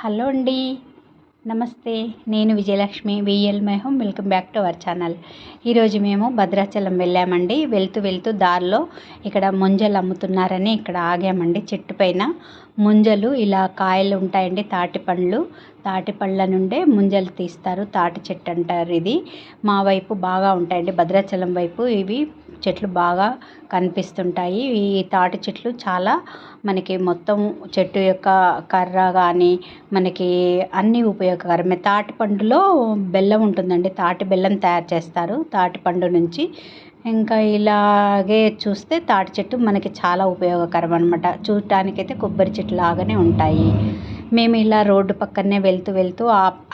Hello అండి. నమస్తే. నేను Vijayalakshmi VL my home welcome back to our channel. ఈరోజు మేము భద్రాచలం వెళ్ళామండి. వెళ్తూ వెళ్తూ దారిలో ఇక్కడ ముంజలు అమ్ముతున్నారని ఇక్కడ ఆగామండి. చెట్టు పైన ముంజలు ఇలా కాయలు ఉంటాయండి తాటి పండ్లు. తాటి పళ్ళ నుండే ముంజలు తీస్తారు. తాటి చెట్టు అంటారు ఇది. మా వైపు బాగా ఉంటాయండి. భద్రాచలం వైపు ఇవి చెట్లు బాగా కనిపిస్తుంటాయి. ఈ తాటి చెట్లు చాలా మనకి మొత్తం చెట్టు యొక్క కర్ర కానీ మనకి అన్నీ ఉపయోగకరమే తాటి పండులో బెల్లం ఉంటుందండి. తాటి బెల్లం తయారు చేస్తారు. తాటి పండు నుంచి ఇంకా ఇలాగే చూస్తే తాటి చెట్టు మనకి చాలా ఉపయోగకరం అనమాట చూడటానికైతే కొబ్బరి చెట్టు లాగానే ఉంటాయి. మేము ఇలా రోడ్డు పక్కనే వెళ్తూ వెళ్తూ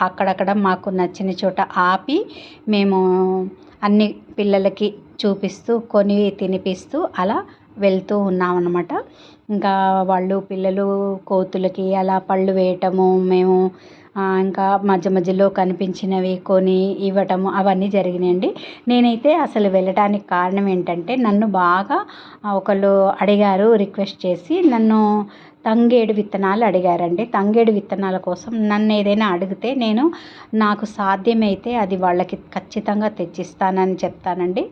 అక్కడక్కడ మాకు నచ్చిన చోట ఆపి మేము అన్ని పిల్లలకి చూపిస్తూ కొని తినిపిస్తూ అలా వెళ్తూ ఉన్నామన్నమాట. ఇంకా వాళ్ళు పిల్లలు కోతులకి అలా పళ్ళు వేయటము మేము ఇంకా మధ్య మధ్యలో కనిపించినవి కొని ఇవ్వటము అవన్నీ జరిగినాయండి. నేనైతే అసలు వెళ్ళటానికి కారణం ఏంటంటే నన్ను బాగా ఒకళ్ళు అడిగారు రిక్వెస్ట్ చేసి నన్ను తంగేడు విత్తనాలు అడిగారండి. తంగేడు విత్తనాల కోసం నన్ను ఏదైనా అడిగితే నేను నాకు సాధ్యమైతే అది వాళ్ళకి ఖచ్చితంగా తెచ్చిస్తానని చెప్తానండి.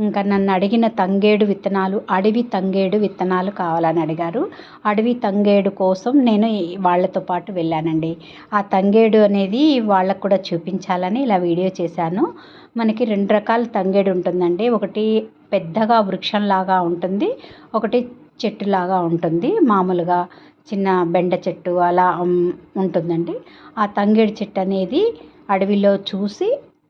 ఇంకా నన్ను అడిగిన తంగేడు విత్తనాలు అడవి తంగేడు విత్తనాలు కావాలని అడిగారు. అడవి తంగేడు కోసం నేను వాళ్ళతో పాటు వెళ్ళానండి. ఆ తంగేడు అనేది వాళ్ళకు కూడా చూపించాలని ఇలా వీడియో చేశాను. మనకి రెండు రకాల తంగేడు ఉంటుందండి. ఒకటి పెద్దగా వృక్షంలాగా ఉంటుంది. ఒకటి చెట్టులాగా ఉంటుంది. మామూలుగా చిన్న బెండ చెట్టు అలా ఉంటుందండి. ఆ తంగేడు చెట్టు అనేది అడవిలో చూసి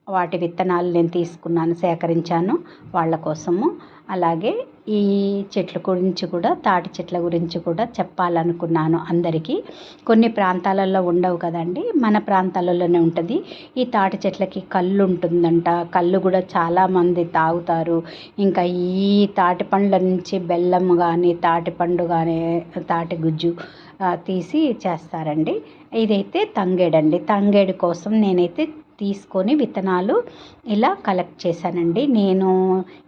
వాటి విత్తనాలు నేను తీసుకున్నాను సేకరించాను వాళ్ళ కోసము. అలాగే ఈ చెట్ల గురించి కూడా తాటి చెట్ల గురించి కూడా చెప్పాలనుకున్నాను అందరికీ. కొన్ని ప్రాంతాలలో ఉండవు కదండి. మన ప్రాంతాలలోనే ఉంటుంది. ఈ తాటి చెట్లకి కళ్ళు ఉంటుందంట. కళ్ళు కూడా చాలామంది తాగుతారు. ఇంకా ఈ తాటి పండ్ల నుంచి బెల్లం కానీ తాటి పండు కానీ తాటి గుజ్జు తీసి చేస్తారండి. ఇదైతే తంగేడండి తంగేడు కోసం నేనైతే తీసుకొని విత్తనాలు ఇలా కలెక్ట్ చేశానండి. నేను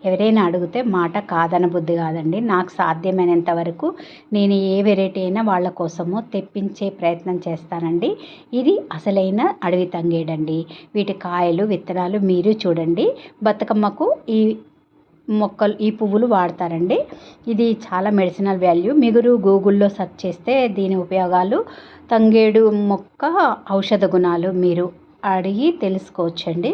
ఎవరైనా అడిగితే మాట కాదన బుద్ధి కాదండి. నాకు సాధ్యమైనంత వరకు నేను ఏ వెరైటీ అయినా వాళ్ళ కోసము తెప్పించే ప్రయత్నం చేస్తానండి. ఇది అసలైన అడవి తంగేడండి. వీటి కాయలు విత్తనాలు మీరు చూడండి. బతుకమ్మకు ఈ మొక్కలు ఈ పువ్వులు వాడతారండి. ఇది చాలా మెడిసినల్ వాల్యూ. మిగురు గూగుల్లో సెర్చ్ చేస్తే దీని ఉపయోగాలు తంగేడు మొక్క ఔషధ గుణాలు మీరు అడిగి తెలుసుకోవచ్చండి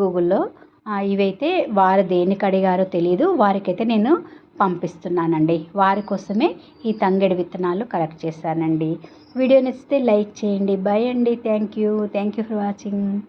గూగుల్లో. ఇవైతే వారు దేనికి అడిగారో తెలియదు వారికైతే నేను పంపిస్తున్నానండి. వారి కోసమే ఈ తంగిడి విత్తనాలు కలెక్ట్ చేశానండి. వీడియో నచ్చితే లైక్ చేయండి. బాయ్ అండి. Thank you. Thank you for watching.